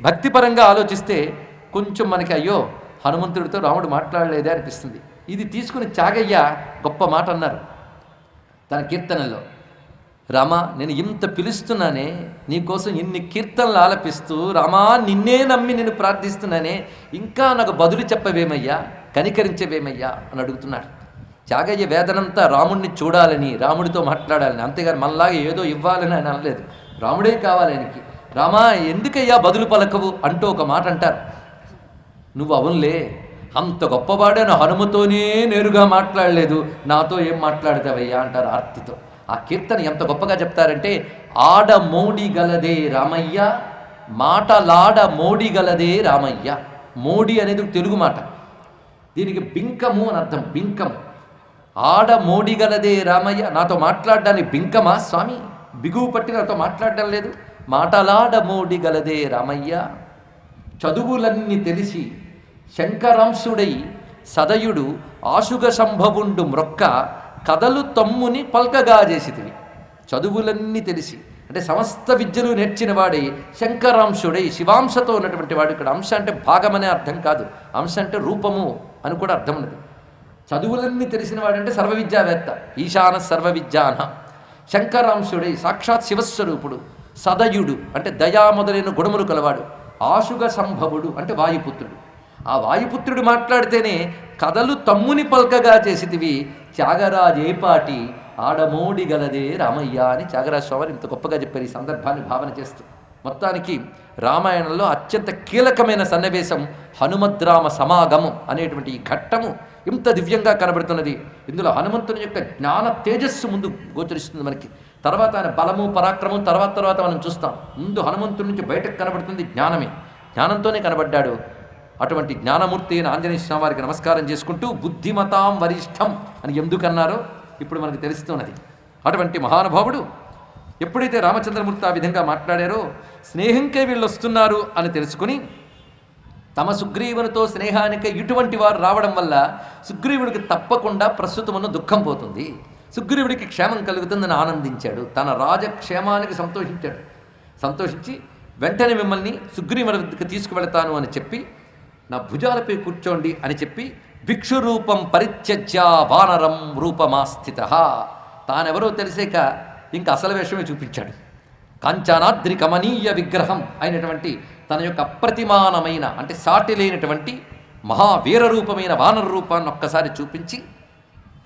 భక్తిపరంగా ఆలోచిస్తే కొంచెం మనకి అయ్యో హనుమంతుడితో రాముడు మాట్లాడలేదే అనిపిస్తుంది. ఇది తీసుకుని చాగయ్య గొప్ప మాట అన్నారు తన కీర్తనల్లో రామ నేను ఇంత పిలుస్తున్నానే నీకోసం ఇన్ని కీర్తనలు ఆలపిస్తూ రామా నిన్నే నమ్మి నేను ప్రార్థిస్తున్నానే ఇంకా నాకు బదులు చెప్పవేమయ్యా కనికరించవేమయ్యా అని అడుగుతున్నాడు. త్యాగయ్య వేదనంతా రాముడిని చూడాలని రాముడితో మాట్లాడాలని అంతేగాని మనలాగా ఏదో ఇవ్వాలని ఆయన అనలేదు. రాముడే కావాలి ఆయనకి. రామా ఎందుకయ్యా బదులు పలకవు? అంటూ ఒక మాట అంటారు. నువ్వు అవునులే అంత గొప్పవాడైన హనుమతోనే నేరుగా మాట్లాడలేదు. నాతో ఏం మాట్లాడతావయ్యా? అంటారు ఆర్తితో. ఆ కీర్తన ఎంత గొప్పగా చెప్తారంటే ఆడ మోడి గలదే రామయ్య మాటలాడ మోడి గలదే రామయ్య. మోడి అనేది తెలుగు మాట. దీనికి బింకము అని అర్థం బింకం. ఆడ మోడి గలదే రామయ్య నాతో మాట్లాడడానికి బింకమా స్వామి? బిగువు పట్టి నాతో మాట్లాడడం లేదు. మాటలాడ మోడి గలదే రామయ్య. చదువులన్నీ తెలిసి శంకరాంశుడై సదయుడు ఆశుగ సంభవుండు మ్రొక్క కథలు తమ్ముని పల్కగాజేసితివి చదువులన్నీ తెలిసి అంటే సమస్త విద్యలు నేర్చినవాడే శంకరాంశుడై శివాంశతో ఉన్నటువంటి వాడు. ఇక్కడ అంశ అంటే భాగమనే అర్థం కాదు. అంశ అంటే రూపము అని కూడా అర్థం ఉన్నది చదువులన్నీ తెలిసిన వాడంటే సర్వ విద్యావేత్త ఈశాన సర్వ విద్యాన శంకరాంశుడై సాక్షాత్ శివస్వరూపుడు. సదయుడు అంటే దయా మొదలైన గుణములు కలవాడు ఆశుగ సంభవుడు అంటే వాయుపుత్రుడు. ఆ వాయుపుత్రుడు మాట్లాడితేనే కథలు తమ్ముని పల్కగా చేసితివి త్యాగరాజేపాటి ఆడమోడి గలదే రామయ్య అని త్యాగరాజ స్వామి ఇంత గొప్పగా చెప్పారు ఈ సందర్భాన్ని భావన చేస్తూ. మొత్తానికి రామాయణంలో అత్యంత కీలకమైన సన్నివేశం హనుమద్రామ సమాగమం అనేటువంటి ఈ ఘట్టము ఇంత దివ్యంగా కనబడుతున్నది. ఇందులో హనుమంతుని యొక్క జ్ఞాన తేజస్సు ముందు గోచరిస్తుంది మనకి. తర్వాత ఆయన బలము పరాక్రమం తర్వాత తర్వాత మనం చూస్తాం. ముందు హనుమంతుడి నుంచి బయటకు కనబడుతుంది జ్ఞానమే. జ్ఞానంతోనే కనబడ్డాడు. అటువంటి జ్ఞానమూర్తి అయిన ఆంజనేయ స్వామి వారికి నమస్కారం చేసుకుంటూ బుద్ధిమతాం వరిష్టం అని ఎందుకన్నారో ఇప్పుడు మనకు తెలుస్తున్నది. అటువంటి మహానుభావుడు ఎప్పుడైతే రామచంద్రమూర్తి ఆ విధంగా మాట్లాడారో స్నేహంకే వీళ్ళు వస్తున్నారు అని తెలుసుకుని తమ సుగ్రీవునితో స్నేహానికే ఇటువంటి వారు రావడం వల్ల సుగ్రీవుడికి తప్పకుండా ప్రస్తుతమున్న దుఃఖం పోతుంది. సుగ్రీవుడికి క్షేమం కలుగుతుందని ఆనందించాడు. తన రాజక్షేమానికి సంతోషించాడు. సంతోషించి వెంటనే మిమ్మల్ని సుగ్రీవుడికి తీసుకువెళతాను అని చెప్పి నా భుజాలపై కూర్చోండి అని చెప్పి భిక్షు రూపం పరిత్యజ్య వానరం రూపమాస్థిత తానెవరో తెలిసాక ఇంకా అసలు వేషమే చూపించాడు. కాంచనాద్రి కమనీయ విగ్రహం అయినటువంటి తన యొక్క అప్రతిమానమైన అంటే సాటి లేనటువంటి మహావీర రూపమైన వానర రూపాన్ని ఒక్కసారి చూపించి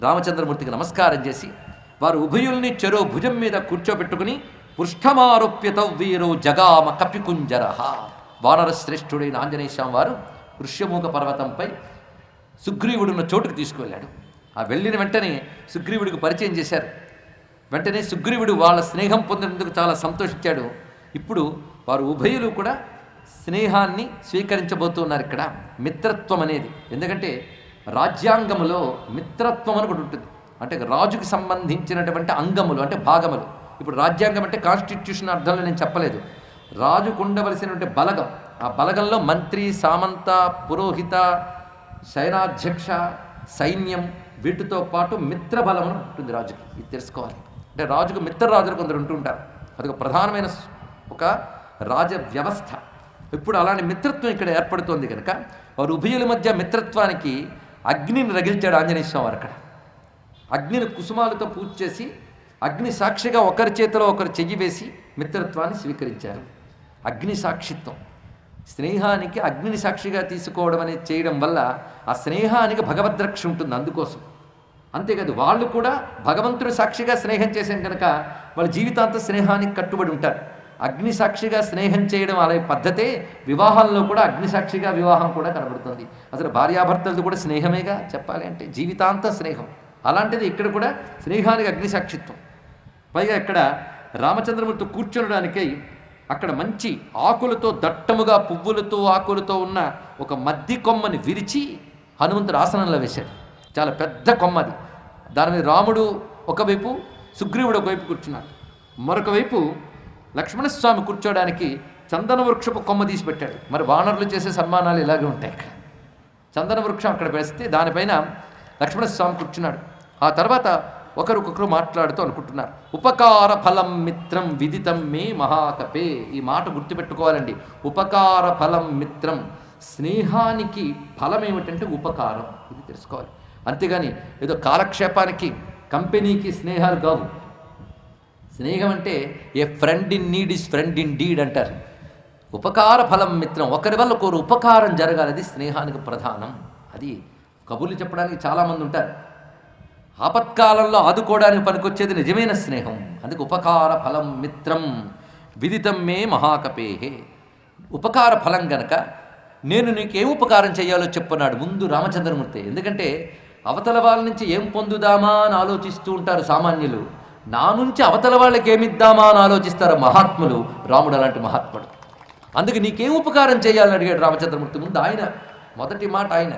రామచంద్రమూర్తికి నమస్కారం చేసి వారు ఉభయుల్ని చెరో భుజం మీద కూర్చోబెట్టుకుని పృష్ఠమారోప్యత వీరు జగామ కపికుంజర. వానర శ్రేష్ఠుడైన ఆంజనేయ స్వామి వారు ఋష్యమూక పర్వతంపై సుగ్రీవుడున్న చోటుకు తీసుకువెళ్ళాడు. ఆ వెళ్ళిన వెంటనే సుగ్రీవుడికి పరిచయం చేశారు. వెంటనే సుగ్రీవుడు వాళ్ళ స్నేహం పొందినందుకు చాలా సంతోషించాడు. ఇప్పుడు వారు ఉభయులు కూడా స్నేహాన్ని స్వీకరించబోతున్నారు ఇక్కడ. మిత్రత్వం అనేది. ఎందుకంటే రాజ్యాంగములో మిత్రత్వం అని ఒకటి ఉంటుంది. అంటే రాజుకి సంబంధించినటువంటి అంగములు అంటే భాగములు. ఇప్పుడు రాజ్యాంగం అంటే కాన్స్టిట్యూషన్ అర్థంలో నేను చెప్పలేదు. రాజుకు ఉండవలసినటువంటి బలగం. ఆ బలగంలో మంత్రి సామంత పురోహిత సైనాధ్యక్ష సైన్యం వీటితో పాటు మిత్రబలం అని ఉంటుంది రాజుకి. ఇది తెలుసుకోవాలి. అంటే రాజుకు మిత్రరాజులు కొందరు ఉంటుంటారు అదొక ప్రధానమైన ఒక రాజ వ్యవస్థ ఇప్పుడు అలాంటి మిత్రత్వం ఇక్కడ ఏర్పడుతోంది కనుక వారు ఉభయుల మధ్య మిత్రత్వానికి అగ్నిని రగిల్చాడు ఆంజనేయ స్వామి అక్కడ. అగ్నిని కుసుమాలతో పూజ చేసి అగ్ని సాక్షిగా ఒకరి చేతిలో ఒకరు చెయ్యి వేసి మిత్రత్వాన్ని స్వీకరించారు. అగ్ని సాక్షిత్వం. స్నేహానికి అగ్నిని సాక్షిగా తీసుకోవడం అనేది చేయడం వల్ల ఆ స్నేహానికి భగవద్రక్ష ఉంటుంది అందుకోసం. అంతేకాదు వాళ్ళు కూడా భగవంతుడి సాక్షిగా స్నేహం చేసాం కనుక వాళ్ళ జీవితాంత స్నేహానికి కట్టుబడి ఉంటారు. అగ్నిసాక్షిగా స్నేహం చేయడం అనే పద్ధతే వివాహంలో కూడా అగ్నిసాక్షిగా వివాహం కూడా కనబడుతుంది. అసలు భార్యాభర్తలతో కూడా స్నేహమేగా? చెప్పాలి అంటే జీవితాంత స్నేహం. అలాంటిది ఇక్కడ కూడా స్నేహానికి అగ్నిసాక్షిత్వం. పైగా ఇక్కడ రామచంద్రమూర్తి కూర్చోడానికై అక్కడ మంచి ఆకులతో దట్టముగా పువ్వులతో ఆకులతో ఉన్న ఒక మద్ది కొమ్మని విరిచి హనుమంతుడు ఆసనంలో వేశాడు. చాలా పెద్ద కొమ్మ అది దాని మీద రాముడు ఒకవైపు సుగ్రీవుడు ఒకవైపు కూర్చున్నాడు. మరొక వైపు లక్ష్మణస్వామి కూర్చోడానికి చందన వృక్షపు కొమ్మ తీసి పెట్టాడు. మరి వానరులు చేసే సన్మానాలు ఇలాగే ఉంటాయి చందన వృక్షం అక్కడ పెడితే దానిపైన లక్ష్మణస్వామి కూర్చున్నాడు. ఆ తర్వాత ఒకరికొకరు మాట్లాడుతూ అనుకుంటున్నారు. ఉపకార ఫలం మిత్రం విదితం మే మహాకపే ఈ మాట గుర్తుపెట్టుకోవాలండి. ఉపకార ఫలం మిత్రం స్నేహానికి ఫలం ఏమిటంటే ఉపకారం. ఇది తెలుసుకోవాలి. అంతేగాని ఏదో కాలక్షేపానికి కంపెనీకి స్నేహాలు కావు. స్నేహం అంటే a friend in need is friend indeed అంటారు. ఉపకార ఫలం మిత్రం ఒకరి వల్ల ఒకరు ఉపకారం జరగాలి అది స్నేహానికి ప్రధానం. అది కబుర్లు చెప్పడానికి చాలామంది ఉంటారు. ఆపత్కాలంలో ఆదుకోవడానికి పనికొచ్చేది నిజమైన స్నేహం. అందుకు ఉపకార ఫలం మిత్రం విదితం మే మహాకపేహే. ఉపకార ఫలం గనక నేను నీకేం ఉపకారం చేయాలో చెప్పున్నాడు ముందు రామచంద్రమూర్తి. ఎందుకంటే అవతల వాళ్ళ నుంచి ఏం పొందుదామా అని ఆలోచిస్తూ ఉంటారు సామాన్యులు. నా నుంచి అవతల వాళ్ళకి ఏమిద్దామా అని ఆలోచిస్తారు మహాత్ములు. రాముడు అలాంటి మహాత్ముడు. అందుకే నీకేం ఉపకారం చేయాలని అడిగాడు రామచంద్రమూర్తి ముందు ఆయన. మొదటి మాట ఆయన.